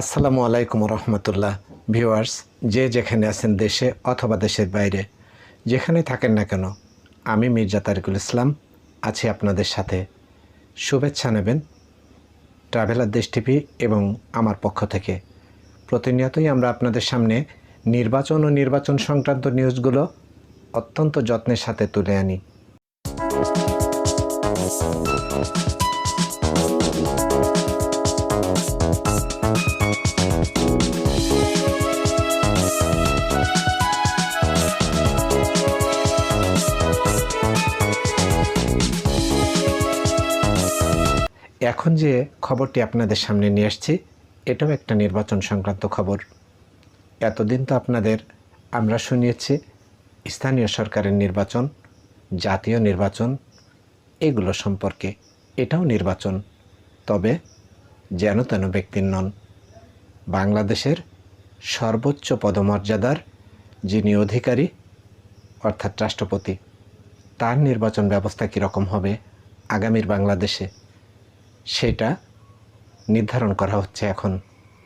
আসসালামু আলাইকুম রহমতুল্লাহ ভিউয়ার্স, যে যেখানে আছেন দেশে অথবা দেশের বাইরে, যেখানে থাকেন না কেন, আমি মির্জা তারিকুল ইসলাম, আছি আপনাদের সাথে। শুভেচ্ছা নেবেন ট্রাভেলার দেশ টিভি এবং আমার পক্ষ থেকে। প্রতিনিয়তই আমরা আপনাদের সামনে নির্বাচন ও নির্বাচন সংক্রান্ত নিউজগুলো অত্যন্ত যত্নের সাথে তুলে আনি। এখন যে খবরটি আপনাদের সামনে নিয়ে আসছি, এটাও একটা নির্বাচন সংক্রান্ত খবর। এতদিন তো আপনাদের আমরা শুনিয়েছি, স্থানীয় সরকারের নির্বাচন, জাতীয় নির্বাচন, এগুলো সম্পর্কে। এটাও নির্বাচন। তবে যেন তেন ব্যক্তির নন, বাংলাদেশের সর্বোচ্চ পদমর্যাদার যিনি অধিকারী, অর্থাৎ রাষ্ট্রপতি, তার নির্বাচন ব্যবস্থা কীরকম হবে আগামীর বাংলাদেশে? সেটা নির্ধারণ করা হচ্ছে এখন।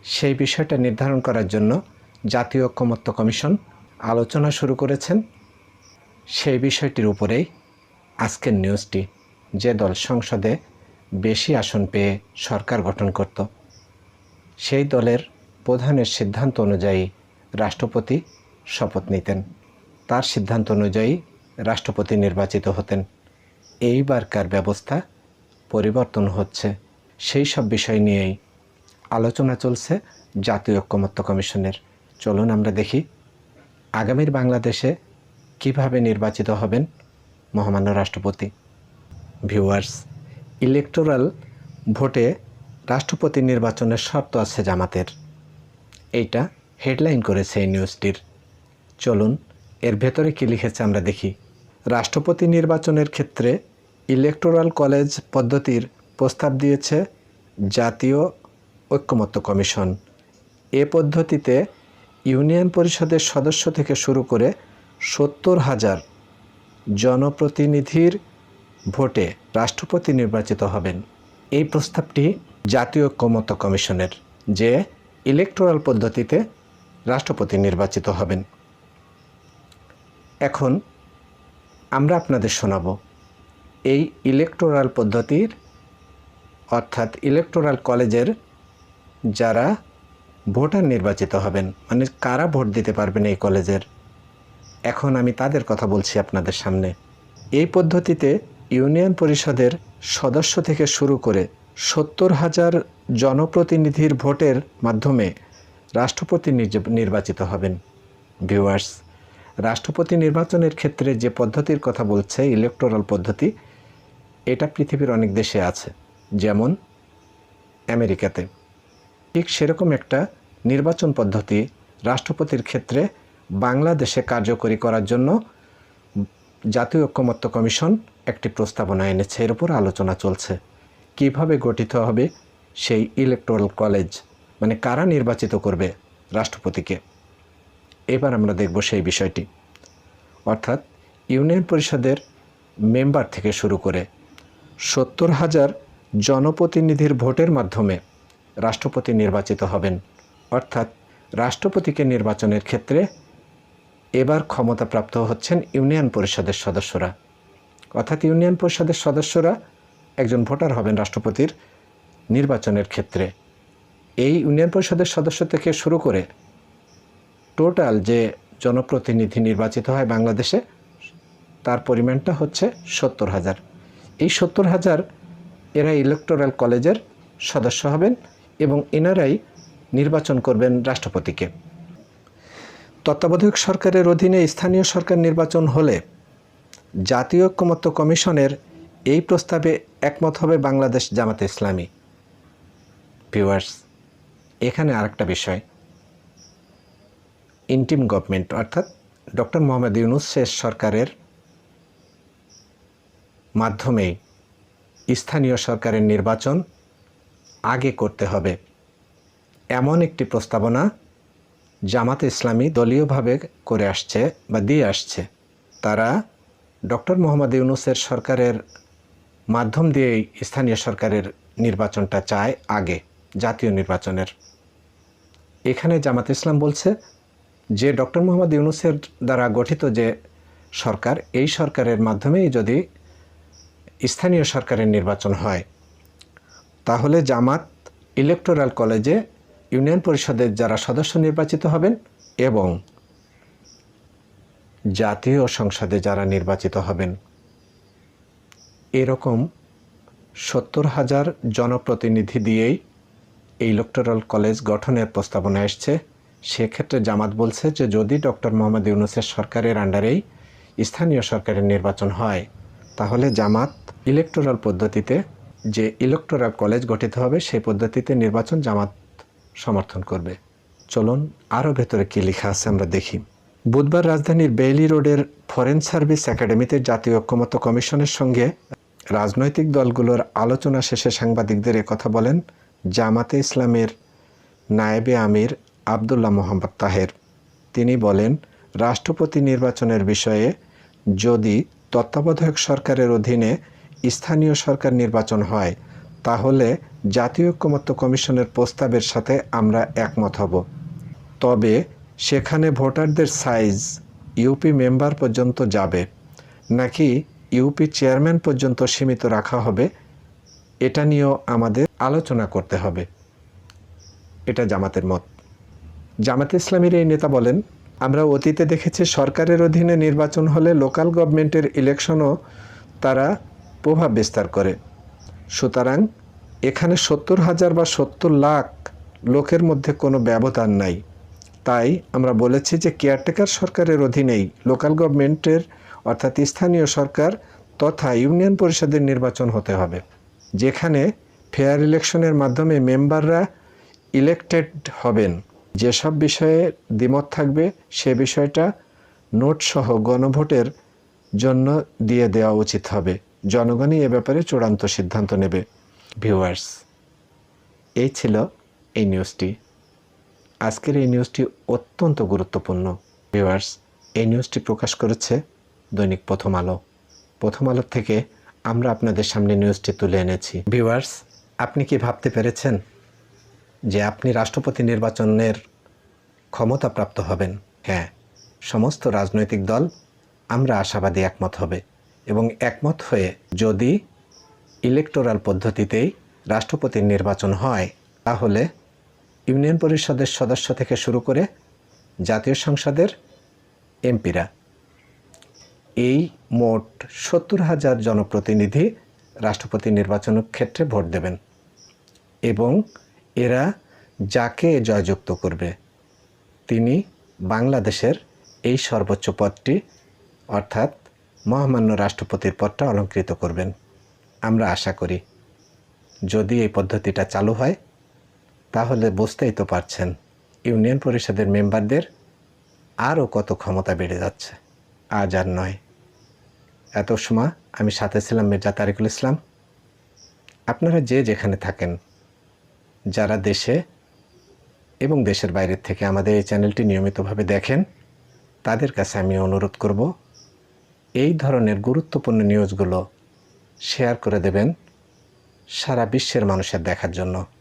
সেই বিষয়টা নির্ধারণ করার জন্য জাতীয় ঐক্যমত্য কমিশন আলোচনা শুরু করেছেন। সেই বিষয়টির উপরেই আজকের নিউজটি। যে দল সংসদে বেশি আসন পেয়ে সরকার গঠন করত, সেই দলের প্রধানের সিদ্ধান্ত অনুযায়ী রাষ্ট্রপতি শপথ নিতেন। তার সিদ্ধান্ত অনুযায়ী রাষ্ট্রপতি নির্বাচিত হতেন। এইবারকার ব্যবস্থা পরিবর্তন হচ্ছে। সেই সব বিষয় নিয়েই আলোচনা চলছে জাতীয় ঐক্যমত্য কমিশনের। চলুন আমরা দেখি আগামীর বাংলাদেশে কীভাবে নির্বাচিত হবেন মহামান্য রাষ্ট্রপতি। ভিউয়ার্স, ইলেকটোরাল ভোটে রাষ্ট্রপতি নির্বাচনের শর্ত আছে জামাতের। এইটা হেডলাইন করেছে এই নিউজটির। চলুন এর ভেতরে কী লিখেছে আমরা দেখি। রাষ্ট্রপতি নির্বাচনের ক্ষেত্রে ইলেকটোরাল কলেজ পদ্ধতির প্রস্তাব দিয়েছে জাতীয় ঐক্যমত্য কমিশন। এ পদ্ধতিতে ইউনিয়ন পরিষদের সদস্য থেকে শুরু করে সত্তর হাজার জনপ্রতিনিধির ভোটে রাষ্ট্রপতি নির্বাচিত হবেন। এই প্রস্তাবটি জাতীয় ঐক্যমত্য কমিশনের, যে ইলেকটোরাল পদ্ধতিতে রাষ্ট্রপতি নির্বাচিত হবেন। এখন আমরা আপনাদের শোনাব। এই ইলেকটোরাল পদ্ধতির, অর্থাৎ ইলেকটোরাল কলেজের যারা ভোটার নির্বাচিত হবেন মানে কারা ভোট দিতে পারবেন এই কলেজের এখন আমি তাদের কথা বলছি আপনাদের সামনে। এই পদ্ধতিতে ইউনিয়ন পরিষদের সদস্য থেকে শুরু করে সত্তর হাজার জনপ্রতিনিধির ভোটের মাধ্যমে রাষ্ট্রপতি নির্বাচিত হবেন। ভিউয়ার্স রাষ্ট্রপতি নির্বাচনের ক্ষেত্রে যে পদ্ধতির কথা বলছে ইলেকটোরাল পদ্ধতি এটা পৃথিবীর অনেক দেশে আছে, যেমন আমেরিকাতে। ঠিক সেরকম একটা নির্বাচন পদ্ধতি রাষ্ট্রপতির ক্ষেত্রে বাংলাদেশে কার্যকরী করার জন্য জাতীয় ঐক্যমত্য কমিশন একটি প্রস্তাবনা এনেছে। এর উপর আলোচনা চলছে। কীভাবে গঠিত হবে সেই ইলেকটোরাল কলেজ? মানে কারা নির্বাচিত করবে রাষ্ট্রপতিকে? এবার আমরা দেখব সেই বিষয়টি। অর্থাৎ ইউনিয়ন পরিষদের মেম্বার থেকে শুরু করে সত্তর হাজার জনপ্রতিনিধির ভোটের মাধ্যমে রাষ্ট্রপতি নির্বাচিত হবেন। অর্থাৎ রাষ্ট্রপতিকে নির্বাচনের ক্ষেত্রে এবার ক্ষমতাপ্রাপ্ত হচ্ছেন ইউনিয়ন পরিষদের সদস্যরা। অর্থাৎ ইউনিয়ন পরিষদের সদস্যরা একজন ভোটার হবেন রাষ্ট্রপতির নির্বাচনের ক্ষেত্রে। এই ইউনিয়ন পরিষদের সদস্য থেকে শুরু করে টোটাল যে জনপ্রতিনিধি নির্বাচিত হয় বাংলাদেশে, তার পরিমাণটা হচ্ছে সত্তর হাজার। এই সত্তর হাজার এরা ইলেকটোরাল কলেজের সদস্য হবেন এবং এনারাই নির্বাচন করবেন রাষ্ট্রপতিকে। তত্ত্বাবধায়ক সরকারের অধীনে স্থানীয় সরকার নির্বাচন হলে জাতীয় ঐক্যমত্য কমিশনের এই প্রস্তাবে একমত হবে বাংলাদেশ জামাতে ইসলামী। ভিউয়ার্স, এখানে আরেকটা বিষয়। ইন্টিম গভর্নমেন্ট, অর্থাৎ ডক্টর মোহাম্মদ ইউনুস শেষ সরকারের মাধ্যমেই স্থানীয় সরকারের নির্বাচন আগে করতে হবে। এমন একটি প্রস্তাবনা জামাত ইসলামী দলীয়ভাবে করে আসছে বা দিয়ে আসছে। তারা ডক্টর মোহাম্মদ ইউনুসের সরকারের মাধ্যম দিয়েই স্থানীয় সরকারের নির্বাচনটা চায় আগে, জাতীয় নির্বাচনের। এখানে জামাত ইসলাম বলছে যে, ডক্টর মোহাম্মদ ইউনুসের দ্বারা গঠিত যে সরকার, এই সরকারের মাধ্যমেই যদি স্থানীয় সরকারের নির্বাচন হয়। তাহলে জামাত, ইলেকটোরাল কলেজে ইউনিয়ন পরিষদের যারা সদস্য নির্বাচিত হবেন এবং জাতীয় সংসদে যারা নির্বাচিত হবেন। এরকম সত্তর হাজার জনপ্রতিনিধি দিয়েই এই ইলেকটোরাল কলেজ গঠনের প্রস্তাবনা এসছে। সেক্ষেত্রে জামাত বলছে যে, যদি ডক্টর মোহাম্মদ ইউনুসের সরকারের আন্ডারেই স্থানীয় সরকারের নির্বাচন হয় তাহলে জামাত ইলেকটোরাল পদ্ধতিতে যে ইলেকটোরাল কলেজ গঠিত হবে, সেই পদ্ধতিতে নির্বাচন জামাত সমর্থন করবে। চলুন আরও ভেতরে কী লেখা আছে আমরা দেখি। বুধবার রাজধানীর বেইলি রোডের ফরেন সার্ভিস একাডেমিতে জাতীয় ঐক্যমত্য কমিশনের সঙ্গে রাজনৈতিক দলগুলোর আলোচনা শেষে সাংবাদিকদের কথা বলেন জামাতে ইসলামের নায়েবে আমির আবদুল্লাহ মোহাম্মদ তাহের। তিনি বলেন, রাষ্ট্রপতি নির্বাচনের বিষয়ে যদি তত্ত্বাবধায়ক সরকারের অধীনে স্থানীয় সরকার নির্বাচন হয়, তাহলে জাতীয় ঐক্যমত্য কমিশনের প্রস্তাবের সাথে আমরা একমত হব। তবে সেখানে ভোটারদের সাইজ ইউপি মেম্বার পর্যন্ত যাবে, নাকি ইউপি চেয়ারম্যান পর্যন্ত সীমিত রাখা হবে, এটা নিয়েও আমাদের আলোচনা করতে হবে। এটা জামাতের মত। জামাতে ইসলামীর এই নেতা বলেন আমরা অতীতে দেখেছি সরকারের অধীনে নির্বাচন হলে লোকাল গভর্নমেন্টের ইলেকশনও তারা প্রভাব বিস্তার করে। সুতরাং এখানে সত্তর হাজার বা সত্তর লাখ লোকের মধ্যে কোনো ব্যবধান নাই। তাই আমরা বলেছি যে কেয়ারটেকার সরকারের অধীনেই লোকাল গভর্নমেন্টের অর্থাৎ স্থানীয় সরকার তথা ইউনিয়ন পরিষদের নির্বাচন হতে হবে, যেখানে ফেয়ার ইলেকশনের মাধ্যমে মেম্বাররা ইলেকটেড হবেন। যেসব বিষয়ে দ্বিমত থাকবে, সে বিষয়টা নোটসহ গণভোটের জন্য দিয়ে দেওয়া উচিত হবে। জনগণই এ ব্যাপারে চূড়ান্ত সিদ্ধান্ত নেবে। ভিউয়ার্স, এই ছিল এই নিউজটি। আজকের এই নিউজটি অত্যন্ত গুরুত্বপূর্ণ। ভিউয়ার্স, এই নিউজটি প্রকাশ করেছে দৈনিক প্রথম আলো। প্রথম আলো থেকে আমরা আপনাদের সামনে নিউজটি তুলে এনেছি। ভিউয়ার্স, আপনি কি ভাবতে পেরেছেন যে আপনি রাষ্ট্রপতি নির্বাচনের ক্ষমতাপ্রাপ্ত হবেন। হ্যাঁ সমস্ত রাজনৈতিক দল আমরা আশাবাদী একমত হবে এবং একমত হয়ে যদি ইলেকটোরাল পদ্ধতিতেই রাষ্ট্রপতির নির্বাচন হয়, তাহলে ইউনিয়ন পরিষদের সদস্য থেকে শুরু করে জাতীয় সংসদের এমপিরা এই মোট সত্তর হাজার জনপ্রতিনিধি রাষ্ট্রপতি নির্বাচনের ক্ষেত্রে ভোট দেবেন এবং এরা যাকে জয়যুক্ত করবে, তিনি বাংলাদেশের এই সর্বোচ্চ পদটি, অর্থাৎ মহামান্য রাষ্ট্রপতির পদটা অলঙ্কৃত করবেন। আমরা আশা করি, যদি এই পদ্ধতিটা চালু হয়, তাহলে বুঝতেই তো পারছেন, ইউনিয়ন পরিষদের মেম্বারদের আরও কত ক্ষমতা বেড়ে যাচ্ছে। আজ আর নয়। এত সময় আমি সাথে ছিলাম মির্জা তারিকুল ইসলাম। আপনারা যে যেখানে থাকেন যারা দেশে এবং দেশের বাইরের থেকে আমাদের এই চ্যানেলটি নিয়মিতভাবে দেখেন, তাদের কাছে আমি অনুরোধ করব, এই ধরনের গুরুত্বপূর্ণ নিউজগুলো শেয়ার করে দেবেন সারা বিশ্বের মানুষের দেখার জন্য।